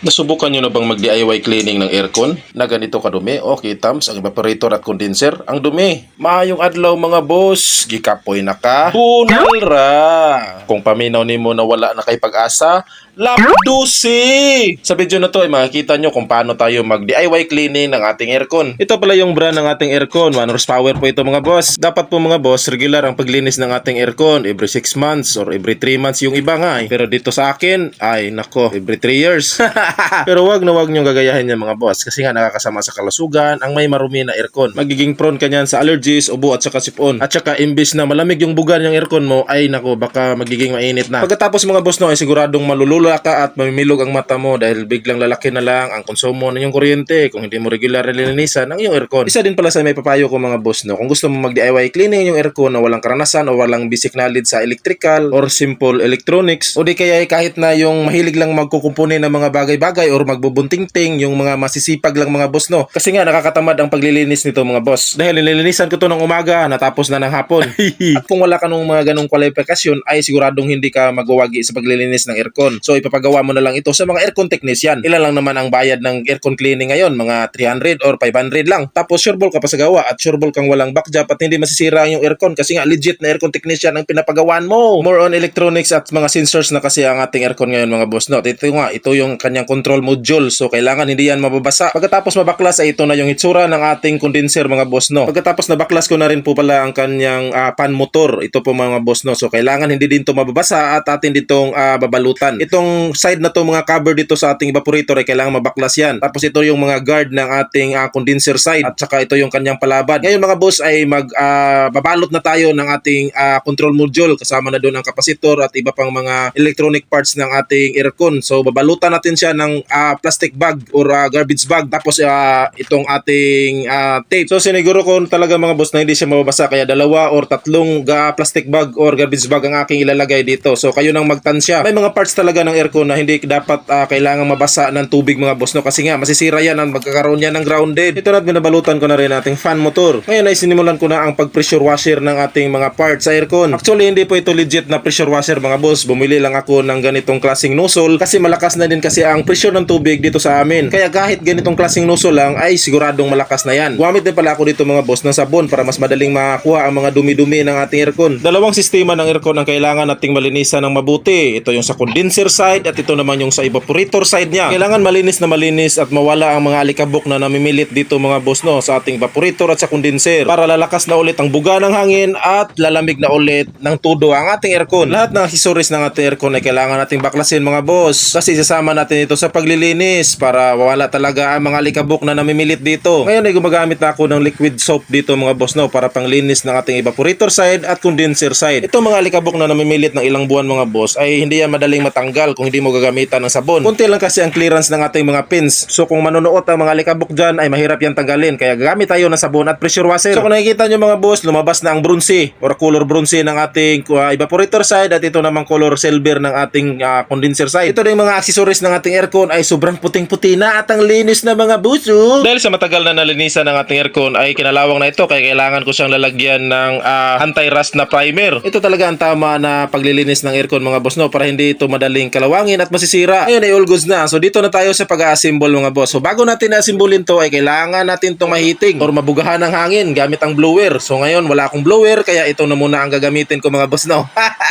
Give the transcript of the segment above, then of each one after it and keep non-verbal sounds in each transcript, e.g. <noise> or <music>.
Nasubukan nyo na bang mag-DIY cleaning ng aircon na ganito kadumi? Okay, tams, ang evaporator at condenser, ang dumi. Maayong adlaw mga boss, gikapoy na ka. Bunal ra! Kung paminaw nimo na wala na kay pag-asa, lapdusi! Sa video na to ay makikita nyo kung paano tayo mag-DIY cleaning ng ating aircon. Ito pala yung brand ng ating aircon, 1 horsepower po ito mga boss. Dapat po mga boss, regular ang paglinis ng ating aircon every 6 months or every 3 months yung iba nga eh. Pero dito sa akin, ay nako, every 3 years. <laughs> Pero wag na wag nyo gagayahin yan mga boss kasi nga nakakasama sa kalusugan ang may marumi na aircon. Magiging prone ka sa allergies, ubo at saka sipon. At saka imbis na malamig yung bugan ng aircon mo ay nako baka magiging mainit na. Pagkatapos mga boss no ay siguradong malulula ka at mamimilog ang mata mo dahil biglang lalaki na lang ang konsumo ng iyong kuryente kung hindi mo regular na lilinisan ang iyong aircon. Isa din pala sa may papayo ko mga boss no kung gusto mo mag-DIY cleaning yung aircon na walang karanasan o walang basic knowledge sa electrical or simple electronics o di kaya ay kahit na yung mahilig lang magkukumpuni ng mga bagay-bagay or magbubunting-ting yung mga masisipag lang mga boss no. Kasi nga nakakatamad ang paglilinis nito mga boss. Dahil nililinisan ko to ng umaga, natapos na ng hapon. <laughs> At kung wala ka nung mga ganong kwalifikasyon ay siguradong hindi ka magwawagi sa paglilinis ng aircon. So ipapagawa mo na lang ito sa mga aircon technician. Ilan lang naman ang bayad ng aircon cleaning ngayon? Mga 300 or 500 lang. Tapos sureball ka pa sa gawa at sureball kang walang backjob at hindi masisira yung aircon kasi nga legit na aircon technician ang pinapagawaan mo. More on electronics at mga sensors na kasi ang ating aircon ngayon mga boss no. Ito nga, ito yung kanyang control module. So kailangan hindi yan mababasa. Pagkatapos mabaklas ay ito na yung itsura ng ating condenser mga boss no. Pagkatapos nabaklas ko na rin po pala ang kanyang ah, pan motor. Ito po mga boss no. So kailangan hindi din to mababasa at atin ditong ah, babalutan. Itong side na to mga cover dito sa ating evaporator ay kailangan mabaklas yan. Tapos ito yung mga guard ng ating ah, condenser side at saka ito yung kanyang palabad. Ngayon mga boss ay mag ah, babalot na tayo ng ating ah, control module kasama na doon ang kapasitor at iba pang mga electronic parts ng ating aircon. So babalutan natin siya ng ah, plastic bag or ah, garbage bag tapos ah, itong ating ah, tape. So siniguro ko talaga mga boss na hindi siya mababasa kaya dalawa or tatlong ga plastic bag or garbage bag ang aking ilalagay dito. So kayo nang magtansya. May mga parts talaga ng aircon na hindi dapat ah, kailangan mabasa ng tubig mga boss no kasi nga masisira yan ang magkakaroon yan ng grounded. Ito na binabalutan ko na rin ating fan motor. Ngayon ay sinimulan ko na ang pag pressure washer ng ating mga parts sa aircon. Actually hindi po ito legit na pressure washer mga boss. Bumili lang ako ng ganitong klaseng nozzle kasi malakas na din kasi ang pressure ng tubig dito sa amin. Kaya kahit ganitong klaseng nozzle lang ay siguradong malakas na yan. Gumamit din pala ako dito mga boss ng sabon para mas madaling makakuha ang mga dumi-dumi ng ating aircon. Dalawang sistema ng aircon ang kailangan nating malinisan ng mabuti. Ito yung sa condenser side at ito naman yung sa evaporator side niya. Kailangan malinis na malinis at mawala ang mga alikabok na namimilit dito mga boss no sa ating evaporator at sa condenser para lalakas na ulit ang buga ng hangin at lalamig na ulit ng tudo ang ating aircon. Lahat ng accessories ng ating aircon ay kailangan nating baklasin mga boss kasi sasama natin ito sa paglilinis para wala talaga ang mga alikabok na namimilit dito. Ngayon ay gumagamit na ako ng liquid soap dito mga boss no para panglinis ng ating evaporator side at condenser side. Ito mga alikabok na namimilit ng ilang buwan mga boss ay hindi yan madaling matanggal kung hindi mo gagamitan ng sabon. Kunti lang kasi ang clearance ng ating mga pins. So kung manonood ang mga alikabok dyan ay mahirap yan tanggalin. Kaya gagamit tayo ng sabon at pressure washer. So kung nakikita nyo mga boss, lumabas na ang bronzy or color bronzy ng ating uh, evaporator side at ito namang color silver ng ating uh, condenser side. Ito na yung mga accessories ng ating aircon ay sobrang puting-puti na at ang linis na mga buso. Dahil sa matagal na nalinisan ng ating aircon ay kinalawang na ito kaya kailangan ko siyang lalagyan ng ah, anti-rust na primer. Ito talaga ang tama na paglilinis ng aircon mga boss no para hindi ito madaling kalawangin at masisira. Ayun ay all na. So dito na tayo sa pag-assemble mga boss. So bago natin na-assemblein to ay kailangan natin itong mahiting or mabugahan ng hangin gamit ang blower. So ngayon wala akong blower kaya ito na muna ang gagamitin ko mga boss no.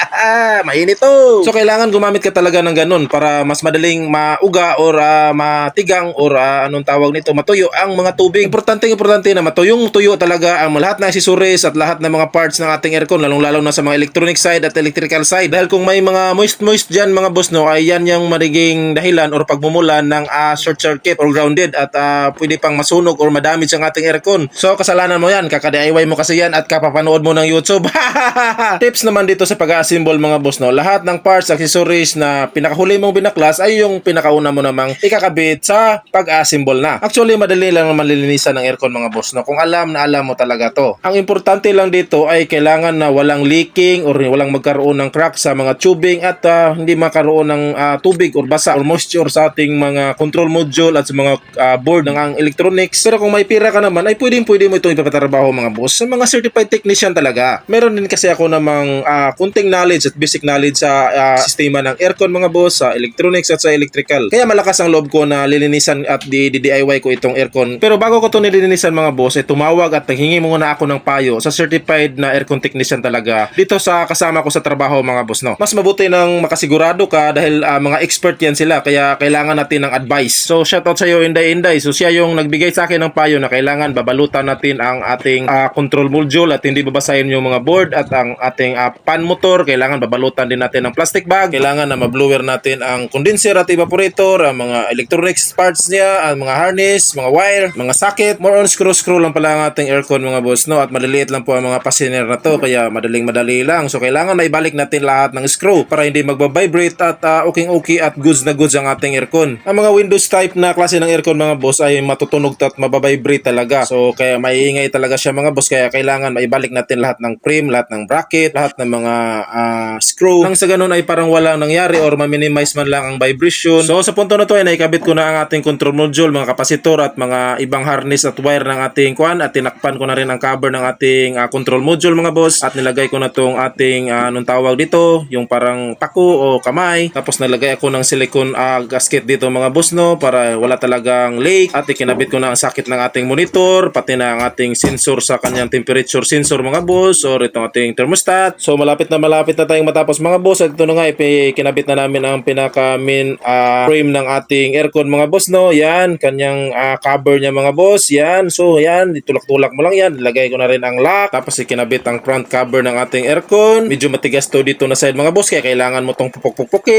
<laughs> Mainit to. So kailangan gumamit ka talaga ng ganun para mas madaling mauga or ah, matigang or ah, anong tawag nito matuyo ang mga tubig. Importante importante na matuyong tuyo talaga ang lahat ng accessories at lahat ng mga parts ng ating aircon lalong lalo na sa mga electronic side at electrical side dahil kung may mga moist moist dyan mga boss no ay yan yung mariging dahilan or pagmumulan ng ah, short circuit or grounded at ah, pwede pang masunog or madamage ang ating aircon. So kasalanan mo yan, kaka-DIY mo kasi yan at kapapanood mo ng YouTube. <laughs> Tips naman dito sa pag-assemble mga boss no, lahat ng parts, accessories na pinakahuli mong binaklas ay yung pinakauna mo namang ikakabit sa pag-assemble na. Actually, madali lang naman lilinisan ng aircon mga boss no, kung alam na alam mo talaga to. Ang importante lang dito ay kailangan na walang leaking or walang magkaroon ng crack sa mga tubing at ah, hindi magkaroon ng ah, tubig or basa or moisture sa ating mga control module at sa mga ah, board ng ang electronics. Pero kung may pira ka naman, ay pwedeng pwede mo itong ipapatrabaho mga boss sa mga certified technician talaga. Meron din kasi ako namang ah, kunting knowledge at basic knowledge sa ah, sistema ng aircon mga boss, sa electronics at sa electrical. Kaya malakas ang loob ko na lilinisan at di, di DIY ko itong aircon. Pero bago ko ito nililinisan mga boss, ay tumawag at nanghingi muna ako ng payo sa certified na aircon technician talaga dito sa kasama ko sa trabaho mga boss no. Mas mabuti nang makasigurado ka dahil ah, mga expert yan sila kaya kailangan natin ng advice. So shoutout sa iyo Inday Inday. So siya yung nagbigay sa akin ng payo na kailangan babalutan natin ang ating ah, control module at hindi babasahin yung mga board at ang ating ah, fan motor kailangan babalutan din natin ng plastic bag. Kailangan na mablower natin ang condenser at evaporator, ang mga electronics parts niya, ang mga harness, mga wire, mga socket. More on screw screw lang pala ang ating aircon mga boss no at maliliit lang po ang mga passenger na to kaya madaling madali lang. So kailangan na ibalik natin lahat ng screw para hindi magbabibrate at uh, okay okay at goods na goods ang ating aircon. Ang mga Windows type na klase ng aircon mga boss ay matutunog at mababibrate talaga. So kaya maiingay talaga siya mga boss kaya kailangan maibalik natin lahat ng frame, lahat ng bracket, lahat ng mga ah, screw. Nang sa ganun ay parang walang nangyari or ma-minimize man lang ang vibration. So sa punto na to ay naikabit ko na ang ating control module, mga kapasitor at mga ibang harness at wire ng ating kwan at tinakpan ko na rin ang cover ng ating ah, control module mga boss at nilagay ko na tong ating ah, anong tawag dito, yung parang tako o kamay. Tapos nalagay ako ng silicone ah, gasket dito mga boss no para wala talagang leak at ikinabit ko na ang sakit ng ating monitor pati na ang ating sensor sa kanyang temperature sensor mga boss or itong ating thermostat. So malapit na malapit na tayong matapos mga boss at ito na nga ipi- kinabit na namin ang pinaka main ah, frame ng ating aircon mga boss no. Yan kanyang ah, cover niya mga boss. Yan. So yan itulak-tulak mo lang yan. Ilagay ko na rin ang lock tapos ikinabit ang front cover ng ating aircon. Medyo matigas to dito na side mga boss kaya kailangan mo tong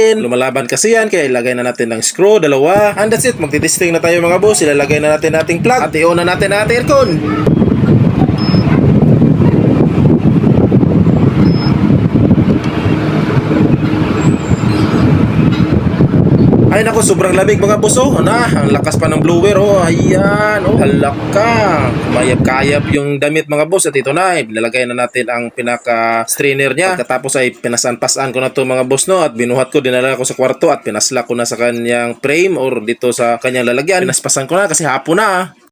pupuk-pupukin. Lumalaban kasi yan kaya ilagay na natin ng screw dalawa. And that's it. Magtitesting na tayo mga boss. Ilalagay na natin ating plug at i-on na natin ang aircon. Ay nako, sobrang lamig mga boss oh. Na, ang lakas pa ng blower oh. Ayan, oh, halak ka. Mayab-kayab yung damit mga boss at ito na, eh, nilalagay na natin ang pinaka strainer niya. Pagkatapos ay pinasan-pasan ko na to mga boss no at binuhat ko dinala ko sa kwarto at pinasla ko na sa kanyang frame or dito sa kanyang lalagyan. Pinaspasan ko na kasi hapon na. ah.